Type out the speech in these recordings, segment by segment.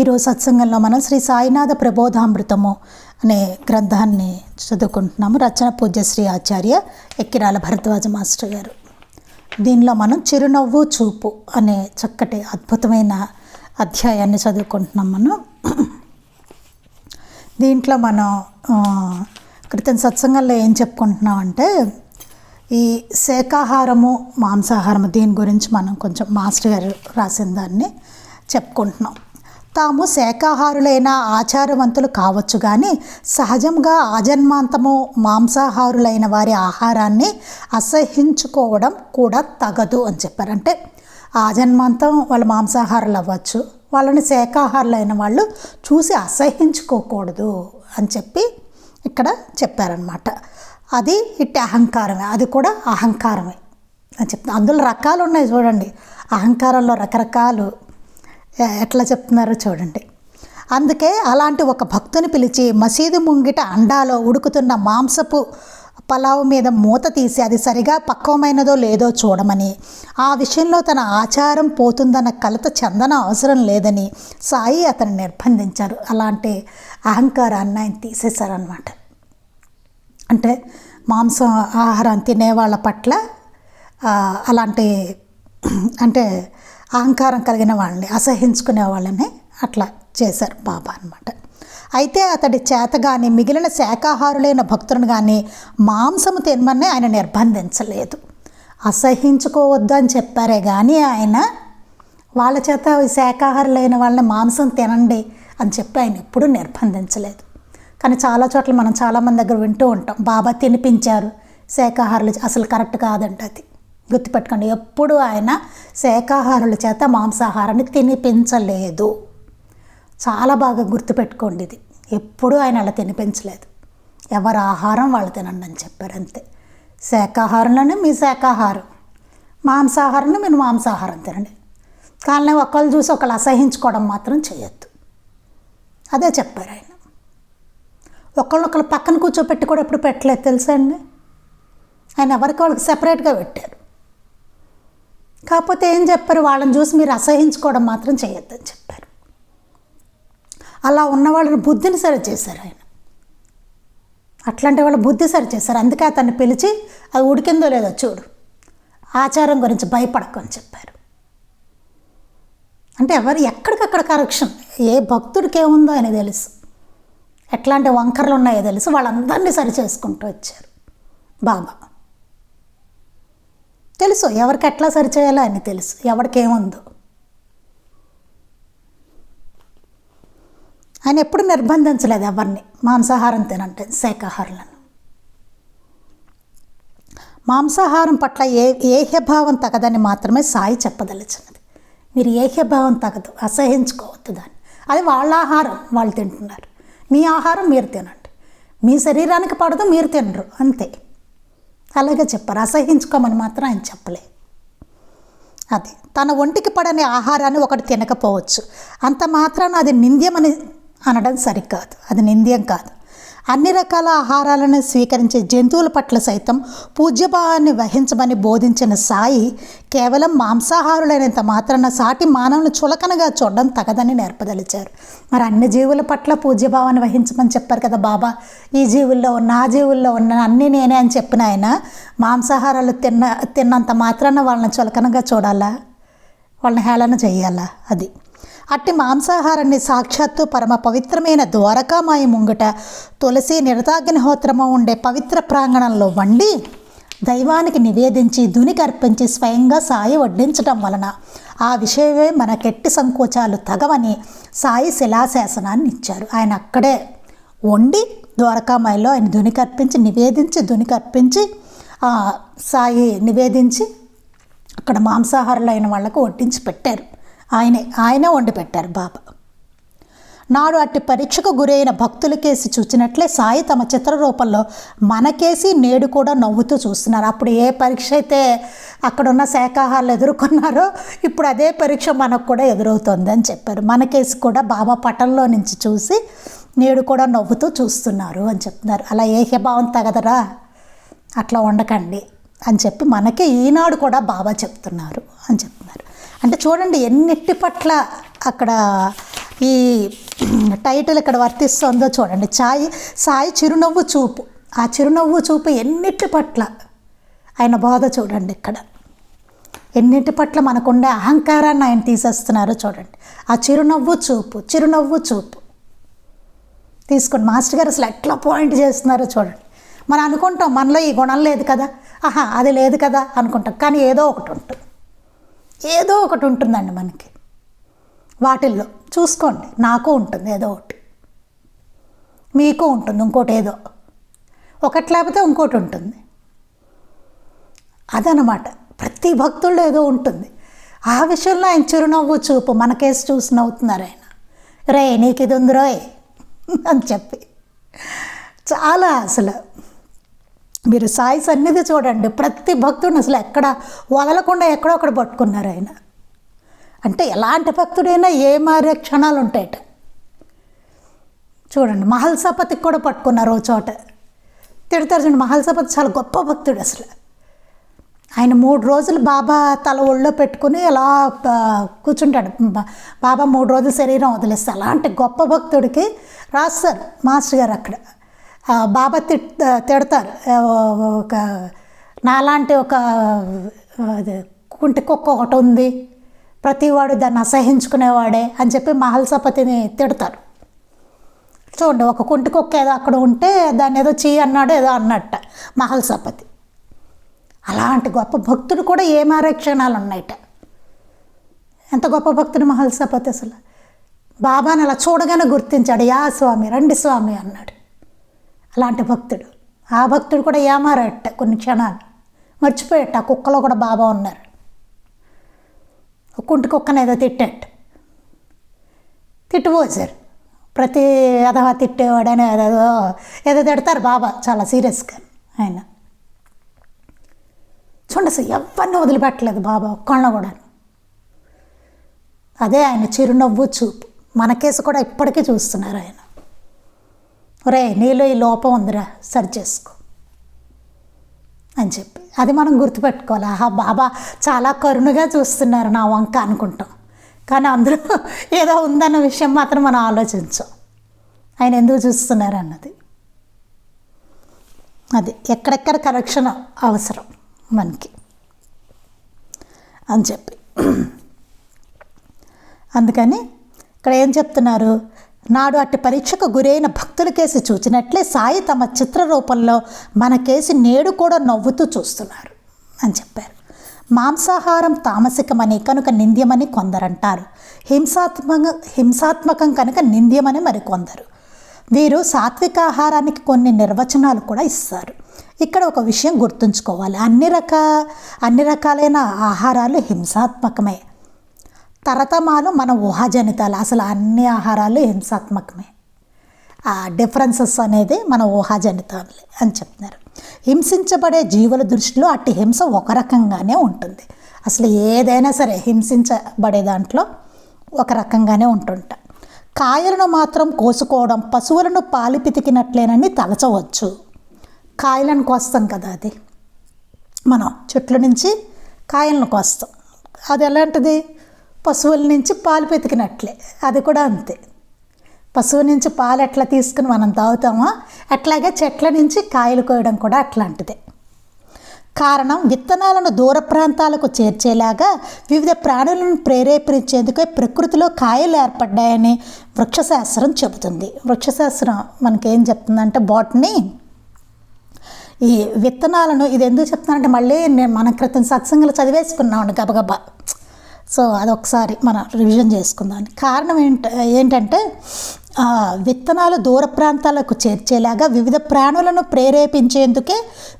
ఈరోజు సత్సంగంలో మనం శ్రీ సాయినాథ ప్రబోధామృతము అనే గ్రంథాన్ని చదువుకుంటున్నాము. రచన పూజ్యశ్రీ ఆచార్య ఎక్కిరాల భరద్వాజ మాస్టర్ గారు. దీనిలో మనం చిరునవ్వు చూపు అనే చక్కటి అద్భుతమైన అధ్యాయాన్ని చదువుకుంటున్నాం మనం. దీంట్లో మనం క్రితం సత్సంగంలో ఏం చెప్పుకుంటున్నాం అంటే ఈ శాకాహారము మాంసాహారము దీని గురించి మనం కొంచెం మాస్టర్ గారు రాసిన దాన్ని చెప్పుకుంటున్నాం. తాము శాఖాహారులైన ఆచారవంతులు కావచ్చు కానీ సహజంగా ఆజన్మాంతము మాంసాహారులైన వారి ఆహారాన్ని అసహించుకోవడం కూడా తగదు అని చెప్పారు అంటే ఆజన్మాంతం వాళ్ళు మాంసాహారులు అవ్వచ్చు వాళ్ళని శాఖాహారులైన వాళ్ళు చూసి అసహించుకోకూడదు అని చెప్పి ఇక్కడ చెప్పారనమాట అది ఇట్టి అహంకారమే అది కూడా అహంకారమే అని చెప్తాను అందులో రకాలు ఉన్నాయి చూడండి. అహంకారంలో రకరకాలు ఎట్లా చెప్తున్నారో చూడండి. అందుకే అలాంటి ఒక భక్తుని పిలిచి మసీదు ముంగిట అండాలో ఉడుకుతున్న మాంసపు పలావు మీద మూత తీసి అది సరిగా పక్వమైనదో లేదో చూడమని ఆ విషయంలో తన ఆచారం పోతుందన్న కలత చందన అవసరం లేదని సాయి అతను నిర్బంధించారు. అలాంటి అహంకారాన్ని ఆయన తీసేశారనమాట అంటే మాంసం ఆహారం తినే వాళ్ళ పట్ల అలాంటి అంటే అహంకారం కలిగిన వాళ్ళని అసహించుకునే వాళ్ళని అట్లా చేశారు బాబా అనమాట అయితే అతడి చేత కానీ మిగిలిన శాకాహారులైన భక్తులను కానీ మాంసము తినమని ఆయన నిర్బంధించలేదు. అసహించుకోవద్దు అని చెప్పారే కానీ ఆయన వాళ్ళ చేత శాకాహారులైన వాళ్ళని మాంసం తినండి అని చెప్పి ఆయన ఎప్పుడూ నిర్బంధించలేదు. కానీ చాలా చోట్ల మనం చాలామంది దగ్గర వింటూ ఉంటాం బాబా తినిపించారు శాకాహారులు అసలు కరెక్ట్ కాదంట అది గుర్తుపెట్టుకోండి. ఎప్పుడు ఆయన శాకాహారుల చేత మాంసాహారాన్ని తినిపించలేదు. చాలా బాగా గుర్తుపెట్టుకోండి ఇది. ఎప్పుడూ ఆయన అలా తినిపించలేదు. ఎవరి ఆహారం వాళ్ళు తినండి అని చెప్పారు అంతే. శాఖాహారంలోనే మీ శాకాహారం. మాంసాహారంలో మీరు మాంసాహారం తినండి. కానీ ఒకళ్ళు చూసి ఒకళ్ళు అసహించుకోవడం మాత్రం చేయొద్దు. అదే చెప్పారు ఆయన. ఒకళ్ళొకళ్ళు పక్కన కూర్చోపెట్టి కూడా ఎప్పుడు పెట్టలేదు తెలుసా అండి? ఆయన ఎవరికి వాళ్ళకి సెపరేట్గా పెట్టారు. కాకపోతే ఏం చెప్పారు? వాళ్ళని చూసి మీరు అసహించుకోవడం మాత్రం చేయొద్దని చెప్పారు. అలా ఉన్న వాళ్ళని బుద్ధిని సరి చేశారు ఆయన. అట్లాంటి వాళ్ళ బుద్ధి సరి చేశారు అందుకే అతన్ని పిలిచి అది ఉడికిందో లేదో చూడు. ఆచారం గురించి భయపడకు అని చెప్పారు. అంటే ఎవరు ఎక్కడికక్కడ కరెక్షన్. ఏ భక్తుడికి ఏముందో అని తెలుసు. ఎట్లాంటి వంకరలు ఉన్నాయో తెలుసు. వాళ్ళందరినీ సరి చేసుకుంటూ వచ్చారు. బాబా తెలుసు ఎవరికి ఎట్లా సరిచేయాలో అని తెలుసు ఎవరికేముందో ఆయన ఎప్పుడు నిర్బంధించలేదు ఎవరిని మాంసాహారం తినంటే శాఖాహారులను మాంసాహారం పట్ల ఏ ఏహ్యభావం తగదని మాత్రమే సాయి చెప్పదలిచినది. మీరు ఏహ్యభావం తగదు అసహించుకోవద్దు దాన్ని. అది వాళ్ళ ఆహారం వాళ్ళు తింటున్నారు. మీ ఆహారం మీరు తినండి. మీ శరీరానికి పడదు మీరు తినరు అంతే. అలాగే చెప్పారు. అసహించుకోమని మాత్రం ఆయన చెప్పలే. అది తన ఒంటికి పడని ఆహారాన్ని ఒకటి తినకపోవచ్చు. అంత మాత్రాన అది నింద్యమని అనడం సరికాదు. అది నింద్యం కాదు. అన్ని రకాల ఆహారాలను స్వీకరించే జంతువుల పట్ల సైతం పూజ్యభావాన్ని వహించమని బోధించిన సాయి కేవలం మాంసాహారులైనంత మాత్రాన సాటి మానవుని చులకనగా చూడడం తగదని నేర్పదలిచారు. మరి అన్ని జీవుల పట్ల పూజ్యభావాన్ని వహించమని చెప్పారు కదా బాబా. ఈ జీవుల్లో ఉన్న ఆ జీవుల్లో ఉన్న అన్నీ నేనే అని చెప్పిన ఆయన మాంసాహారాలు తిన్న తిన్నంత మాత్రాన వాళ్ళని చులకనగా చూడాలా? వాళ్ళని హేళన చేయాలా? అది. అట్టి మాంసాహారాన్ని సాక్షాత్తు పరమ పవిత్రమైన ద్వారకామాయి ముంగట తులసి నిరతాగ్నిహోత్రము ఉండే పవిత్ర ప్రాంగణంలో వండి దైవానికి నివేదించి దునికి అర్పించి స్వయంగా సాయి వడ్డించటం వలన ఆ విషయమే మనకెట్టి సంకోచాలు తగవని సాయి శిలాశాసనాన్ని ఇచ్చారు. ఆయన అక్కడే వండి ద్వారకామాయిలో ఆయన దునికి అర్పించి నివేదించి దునికి అర్పించి సాయి నివేదించి అక్కడ మాంసాహారులు అయిన వాళ్ళకు వడ్డించి పెట్టారు. ఆయనే ఆయనే వండి పెట్టారు బాబా. నాడు అట్టి పరీక్షకు గురైన భక్తులకేసి చూచినట్లే సాయి తమ చిత్రరూపంలో మనకేసి నేడు కూడా నవ్వుతూ చూస్తున్నారు. అప్పుడు ఏ పరీక్ష అయితే అక్కడున్న శాఖాహారాలు ఎదుర్కొన్నారో ఇప్పుడు అదే పరీక్ష మనకు కూడా ఎదురవుతుంది అని చెప్పారు. మనకేసి కూడా బాబా పటంలో నుంచి చూసి నేడు కూడా నవ్వుతూ చూస్తున్నారు అని చెప్తున్నారు. అలా ఏహ్యభావం తగదరా? అట్లా ఉండకండి అని చెప్పి మనకి ఈనాడు కూడా బాబా చెప్తున్నారు అని చెప్తున్నారు. అంటే చూడండి ఎన్నిటి పట్ల అక్కడ ఈ టైటిల్ ఇక్కడ వర్తిస్తుందో చూడండి. సాయి సాయి చిరునవ్వు చూపు. ఆ చిరునవ్వు చూపు ఎన్నిటి పట్ల ఆయన బోధ చూడండి ఇక్కడ. ఎన్నిటి పట్ల మనకుండే అహంకారాన్ని ఆయన తీసేస్తున్నారో చూడండి. ఆ చిరునవ్వు చూపు చిరునవ్వు చూపు. తీసుకోండి మాస్టర్ గారు అసలు ఎట్లా పాయింట్ చేస్తున్నారో చూడండి. మనం అనుకుంటాం మనలో ఈ గుణం లేదు కదా. ఆహా అది లేదు కదా అనుకుంటాం కానీ ఏదో ఒకటి ఉంటుంది. ఏదో ఒకటి ఉంటుందండి మనకి. వాటిల్లో చూసుకోండి నాకు ఉంటుంది ఏదో ఒకటి. మీకు ఉంటుంది ఇంకోటి ఏదో. ఒకటి లేకపోతే ఇంకోటి ఉంటుంది. అదనమాట. ప్రతి భక్తుల్లో ఏదో ఉంటుంది. ఆ విషయంలో ఆయన చిరునవ్వు చూపు మనకేసి చూసి నవ్వుతున్నారు ఆయన. రే నీకు ఇది ఉంది రోయ్ అని చెప్పి. చాలా అసలు మీరు సాయి సన్నిధి చూడండి. ప్రతి భక్తుడిని అసలు ఎక్కడ వదలకుండా ఎక్కడో ఒకటి పట్టుకున్నారు ఆయన. అంటే ఎలాంటి భక్తుడైనా ఏ మారే క్షణాలు ఉంటాయట. చూడండి మహల్సపతికి కూడా పట్టుకున్నారు ఓ చోట. తిడతారు చూడండి మహల్సపతి చాలా గొప్ప భక్తుడు అసలు. ఆయన మూడు రోజులు బాబా తల ఒళ్ళో పెట్టుకుని అలా కూర్చుంటాడు. బాబా మూడు రోజులు శరీరం వదిలేస్తే అలాంటి గొప్ప భక్తుడికి రాస్తారు మాస్టర్ గారు అక్కడ. బాబా తిట్ తిడతారు. ఒక నాలాంటి ఒక అది కుంటి కుక్క ఒకటి ఉంది. ప్రతివాడు దాన్ని అసహించుకునేవాడే అని చెప్పి మహల్సపతిని తిడతారు. చూడండి ఒక కుంటి కుక్క ఏదో అక్కడ ఉంటే దాన్ని ఏదో చీ అన్నాడు ఏదో అన్నట్ట మహల్సపతి అలాంటి గొప్ప భక్తుడు కూడా ఏమారే క్షణాలు ఉన్నాయట? ఎంత గొప్ప భక్తుడు మహల్సపతి అసలు? బాబాని అలా చూడగానే గుర్తించాడు యా స్వామి రండి స్వామి అన్నాడు. అలాంటి భక్తుడు. ఆ భక్తుడు కూడా ఏమారట కొన్ని క్షణాలు. మర్చిపోయట ఆ కుక్కలో కూడా బాబా ఉన్నారు. కుంటి కుక్కను ఏదో తిట్టాట. తిట్టుపోసారు ప్రతి అదవా తిట్టేవాడని ఏదో ఏదో తిడతారు బాబా చాలా సీరియస్గా ఆయన. చూడండి అసలు ఎవరిని వదిలిపెట్టలేదు బాబా ఒక్కళ్ళని కూడా అదే ఆయన చిరునవ్వు చూపు. మన కేసు కూడా ఇప్పటికీ చూస్తున్నారు ఆయన. ఒరే నీలో ఈ లోపం ఉందిరా సరి చేసుకో అని చెప్పి. అది మనం గుర్తుపెట్టుకోవాలి. ఆహా బాబా చాలా కరుణగా చూస్తున్నారు నా వంక అనుకుంటాం. కానీ అందులో ఏదో ఉందన్న విషయం మాత్రం మనం ఆలోచించం. ఆయన ఎందుకు చూస్తున్నారు అన్నది. అది ఎక్కడెక్కడ కరెక్షన్ అవసరం మనకి అని చెప్పి. అందుకని ఇక్కడ ఏం చెప్తున్నారు? నాడు అట్టి పరీక్షకు గురైన భక్తుల కేసి చూచినట్లే సాయి తమ చిత్ర రూపంలో మన కేసు నేడు కూడా నవ్వుతూ చూస్తున్నారు అని చెప్పారు. మాంసాహారం తామసికమని కనుక నింద్యమని కొందరంటారు. హింసాత్మక హింసాత్మకం కనుక నింద్యమని మరికొందరు వీరు సాత్వికాహారానికి కొన్ని నిర్వచనాలు కూడా ఇస్తారు. ఇక్కడ ఒక విషయం గుర్తుంచుకోవాలి. అన్ని రక అన్ని రకాలైన ఆహారాలు హింసాత్మకమే. తరతమాలు మన ఊహాజనితాలు. అసలు అన్ని ఆహారాలు హింసాత్మకమే. ఆ డిఫరెన్సెస్ అనేది మన ఊహాజనితాలే అని చెప్తున్నారు. హింసించబడే జీవుల దృష్టిలో అట్టి హింస ఒక రకంగానే ఉంటుంది. అసలు ఏదైనా సరే హింసించబడే దాంట్లో ఒక రకంగానే ఉంటుంట. కాయలను మాత్రం కోసుకోవడం పశువులను పాలు పితికినట్లేనని తలచవచ్చు. కాయలను కోస్తాం కదా అది. మనం చెట్ల నుంచి కాయలను కోస్తాం. అది ఎలాంటిది? పశువుల నుంచి పాలు పెతికినట్లే. అది కూడా అంతే. పశువు నుంచి పాలు ఎట్లా తీసుకుని మనం తాగుతామో అట్లాగే చెట్ల నుంచి కాయలు కోయడం కూడా అట్లాంటిదే. కారణం విత్తనాలను దూర ప్రాంతాలకు చేర్చేలాగా వివిధ ప్రాణులను ప్రేరేపించేందుకే ప్రకృతిలో కాయలు ఏర్పడ్డాయని వృక్షశాస్త్రం చెబుతుంది. వృక్షశాస్త్రం మనకేం చెప్తుందంటే బాట్ని ఈ విత్తనాలను ఇది ఎందుకు చెప్తున్నానంటే మళ్ళీ నేను మన క్రితం సత్సంగులు చదివేసుకున్నాను గబగబా. సో అదొకసారి మనం రివిజన్ చేసుకుందాం. కారణం ఏంట ఏంటంటే విత్తనాలు దూర ప్రాంతాలకు చేర్చేలాగా వివిధ ప్రాణులను ప్రేరేపించేందుకే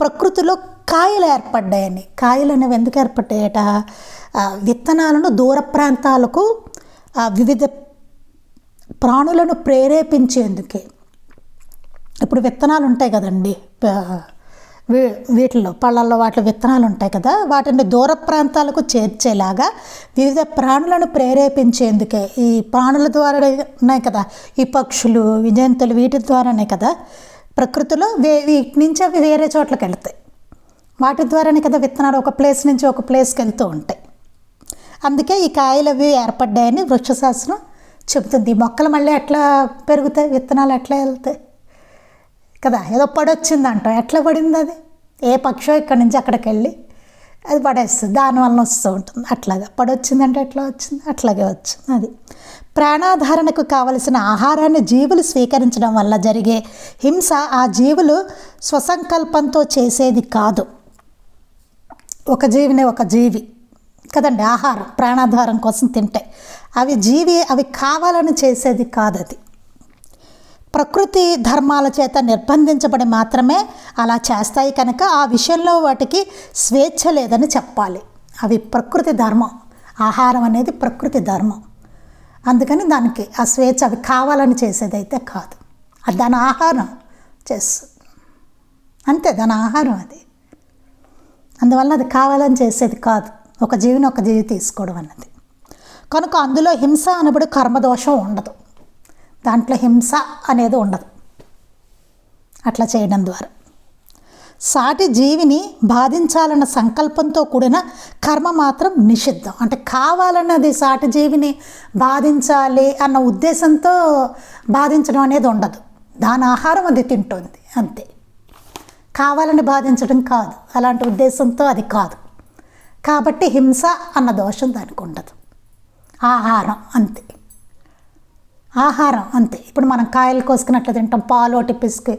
ప్రకృతిలో కాయలు ఏర్పడ్డాయని. కాయలు అనేవి ఎందుకు ఏర్పడ్డాయట? విత్తనాలను దూర ప్రాంతాలకు వివిధ ప్రాణులను ప్రేరేపించేందుకే. ఇప్పుడు విత్తనాలు ఉంటాయి కదండి వీటిలో వీ- పళ్ళల్లో వాటిలో విత్తనాలు ఉంటాయి కదా వాటిని దూర ప్రాంతాలకు చేర్చేలాగా వివిధ ప్రాణులను ప్రేరేపించేందుకే ఈ ప్రాణుల ద్వారానే కదా ఈ పక్షులు ఈ వీటి ద్వారానే కదా ప్రకృతిలో వే వీటి నుంచి అవి వేరే చోట్లకి వెళ్తాయి. వాటి ద్వారానే కదా విత్తనాలు ఒక ప్లేస్ నుంచి ఒక ప్లేస్కి వెళ్తూ ఉంటాయి. అందుకే ఈ కాయలు అవి ఏర్పడ్డాయని వృక్షశాస్త్రం చెబుతుంది. ఈ మొక్కలు మళ్ళీ ఎట్లా పెరుగుతాయి? విత్తనాలు ఎట్లా వెళ్తాయి? కదా ఏదో పడొచ్చింది అంటాం ఎట్లా పడింది అది? ఏ పక్షో ఇక్కడి నుంచి అక్కడికి వెళ్ళి అది పడేస్తుంది. దానివల్ల వస్తూ ఉంటుంది. అట్లాగా. పడొచ్చిందంటే ఎట్లా వచ్చింది? అట్లాగే వచ్చింది అది. ప్రాణాధారణకు కావలసిన ఆహారాన్ని జీవులు స్వీకరించడం వల్ల జరిగే హింస ఆ జీవులు స్వసంకల్పంతో చేసేది కాదు. ఒక జీవిని ఒక జీవి. కదండి? ఆహారం ప్రాణాధారం కోసం తింటాయి అవి జీవి అవి కావాలని చేసేది కాదు అది ప్రకృతి ధర్మాల చేత నిర్బంధించబడి మాత్రమే అలా చేస్తాయి కనుక ఆ విషయంలో వాటికి స్వేచ్ఛ లేదని చెప్పాలి. అవి ప్రకృతి ధర్మం. ఆహారం అనేది ప్రకృతి ధర్మం. అందుకని దానికి ఆ స్వేచ్ఛ అవి కావాలని చేసేదైతే కాదు. అది దాని ఆహారం చేస్తుంది. అంతే దాని ఆహారం అది. అందువల్ల అది కావాలని చేసేది కాదు. ఒక జీవిని ఒక జీవి తీసుకోవడం అన్నది. కనుక అందులో హింస అనబడి కర్మదోషం ఉండదు. దాంట్లో హింస అనేది ఉండదు. అట్లా చేయడం ద్వారా. సాటి జీవిని బాధించాలన్న సంకల్పంతో కూడిన కర్మ మాత్రం నిషిద్ధం. అంటే కావాలన్నది సాటి జీవిని బాధించాలి అన్న ఉద్దేశంతో బాధించడం అనేది ఉండదు. దాని ఆహారం అది తింటుంది అంతే. కావాలని బాధించడం కాదు. అలాంటి ఉద్దేశంతో అది కాదు. కాబట్టి హింస అన్న దోషం దానికి ఉండదు. ఆహారం అంతే. ఆహారం అంతే. ఇప్పుడు మనం కాయలు కోసుకున్నట్లు తింటాం పాలు ఒకటి పిసుకు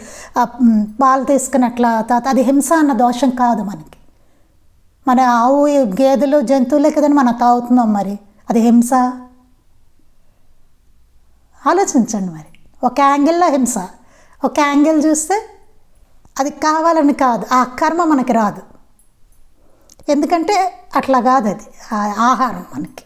పాలు తీసుకున్నట్ల తర్వాత అది హింస అన్న దోషం కాదు మనకి. మన ఆవు గేదెలు జంతువులే కదండి మనం తాగుతున్నాం మరి. అది హింస. ఆలోచించండి మరి. ఒక యాంగిల్లో హింస. ఒక యాంగిల్ చూస్తే అది కావాలని కాదు. ఆ కర్మ మనకి రాదు. ఎందుకంటే అట్లా కాదు అది. ఆహారం మనకి.